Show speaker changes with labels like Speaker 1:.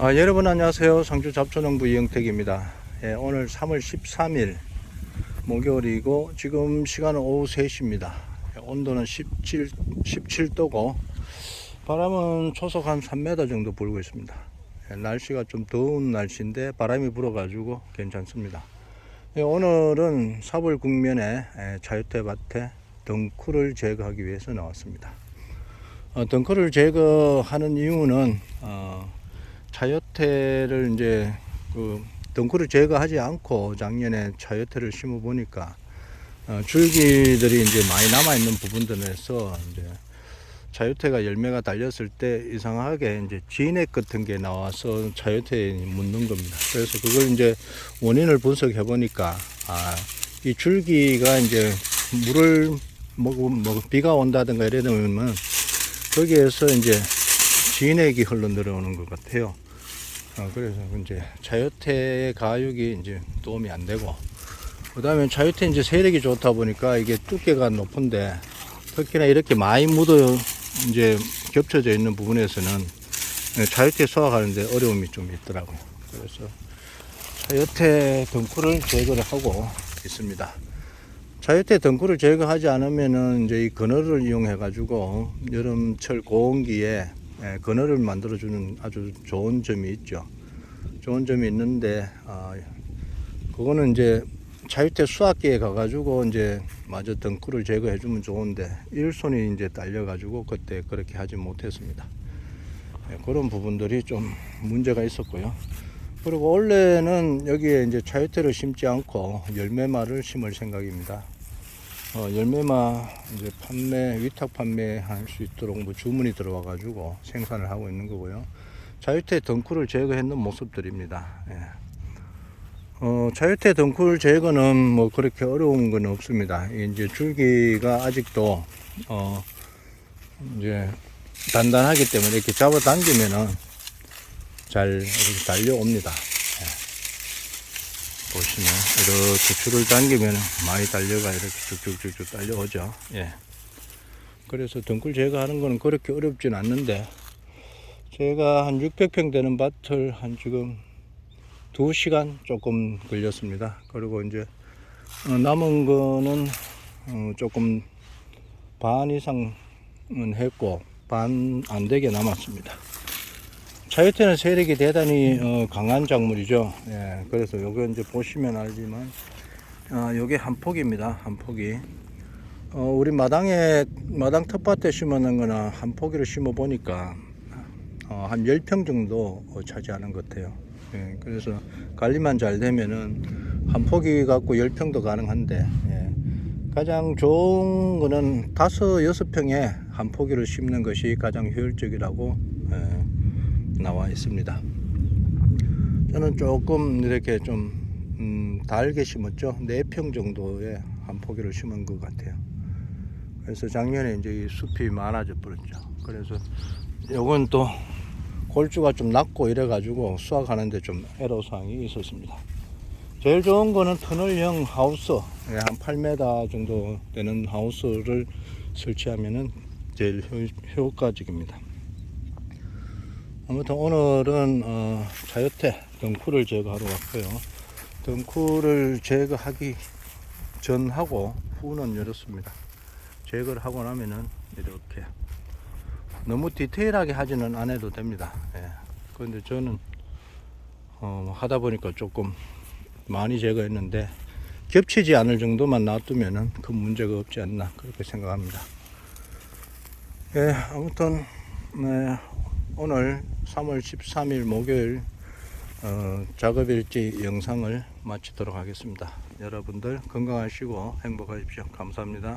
Speaker 1: 아, 여러분 안녕하세요. 상주 잡초농부 이영택입니다. 예, 오늘 3월 13일 목요일이고 지금 시간은 오후 3시입니다. 예, 온도는 17, 17도고 바람은 초속 한 3m 정도 불고 있습니다. 예, 날씨가 좀 더운 날씨인데 바람이 불어가지고 괜찮습니다. 예, 오늘은 사월 국면에 예, 자유태 밭에 덩쿨을 제거하기 위해서 나왔습니다. 어, 덩쿨을 제거하는 이유는 어, 차요태를 이제 그 덩쿨을 제거하지 않고 작년에 차요태를 심어 보니까 어, 줄기들이 이제 많이 남아 있는 부분들에서 이제 차요태가 열매가 달렸을 때 이상하게 이제 진액 같은 게 나와서 차요태에 묻는 겁니다. 그래서 그걸 이제 원인을 분석해 보니까 아, 이 줄기가 이제 물을 뭐, 뭐 비가 온다든가 이래 되면 거기에서 이제 진액이 흘러 내려오는 것 같아요. 어, 그래서 이제 자유태 가육이 이제 도움이 안 되고, 그 다음에 자유태 이제 세력이 좋다 보니까 이게 두께가 높은데, 특히나 이렇게 많이 묻어 이제 겹쳐져 있는 부분에서는 자유태 수확하는데 어려움이 좀 있더라고요. 그래서 자유태 덩쿨을 제거를 하고 있습니다. 자유태 덩쿨을 제거하지 않으면은 이제 이 그늘을 이용해 가지고 여름철 고온기에 예, 그늘을 만들어주는 아주 좋은 점이 있죠. 좋은 점이 있는데 아, 그거는 이제 자유태 수확기에 가가지고 이제 마저 덩쿨을 제거해주면 좋은데 일손이 이제 딸려가지고 그때 그렇게 하지 못했습니다. 예, 그런 부분들이 좀 문제가 있었고요. 그리고 원래는 여기에 이제 자유태를 심지 않고 열매마를 심을 생각입니다. 어, 열매마 이제 판매, 위탁 판매할 수 있도록 뭐 주문이 들어와 가지고 생산을 하고 있는 거고요. 자유태 덩쿨을 제거했는 모습들입니다. 예. 어, 자유태 덩쿨 제거는 뭐 그렇게 어려운 건 없습니다. 이제 줄기가 아직도 어, 이제 단단하기 때문에 이렇게 잡아 당기면은 잘 달려옵니다. 보시면 이렇게 줄을 당기면 많이 달려가 이렇게 쭉쭉쭉쭉 달려오죠. 예. 그래서 덩굴 제거하는 거는 그렇게 어렵진 않는데 제가 한 600평 되는 밭을 한 지금 2시간 조금 걸렸습니다. 그리고 이제 어, 남은 거는 어, 조금 반 이상은 했고 반 안 되게 남았습니다. 차유태는 세력이 대단히 어, 강한 작물이죠. 예, 그래서 요거 이제 보시면 알지만, 아, 요게 한 폭입니다. 한 폭이. 어, 우리 마당에, 마당 텃밭에 심어놓은 거나 한 포기를 심어 보니까, 어, 한 10평 정도 어, 차지하는 것 같아요. 예, 그래서 관리만 잘 되면은 한 포기 갖고 10평도 가능한데, 예, 가장 좋은 거는 다섯, 여섯 평에 한 포기를 심는 것이 가장 효율적이라고, 예, 나와 있습니다. 저는 조금 이렇게 좀 음, 달게 심었죠. 4평 정도의 한 포기를 심은 것 같아요. 그래서 작년에 이제 이 숲이 많아져 버렸죠. 그래서 요건 또 골주가 좀 낮고 이래 가지고 수확하는데 좀 애로사항이 있었습니다. 제일 좋은 거는 터널형 하우스 예, 한 8m 정도 되는 하우스를 설치하면은 제일 효, 효과적입니다. 아무튼 오늘은 어, 자유태 덩쿨을 제거하러 왔고요. 덩쿨을 제거하기 전하고 후는 이렇습니다. 제거를 하고 나면은 이렇게 너무 디테일하게 하지는 않아도 됩니다. 예. 그런데 저는 어, 하다 보니까 조금 많이 제거했는데 겹치지 않을 정도만 놔두면은 큰 문제가 없지 않나 그렇게 생각합니다. 예, 아무튼 네, 오늘 3월 13일 목요일 어, 작업일지 영상을 마치도록 하겠습니다. 여러분들 건강하시고 행복하십시오. 감사합니다.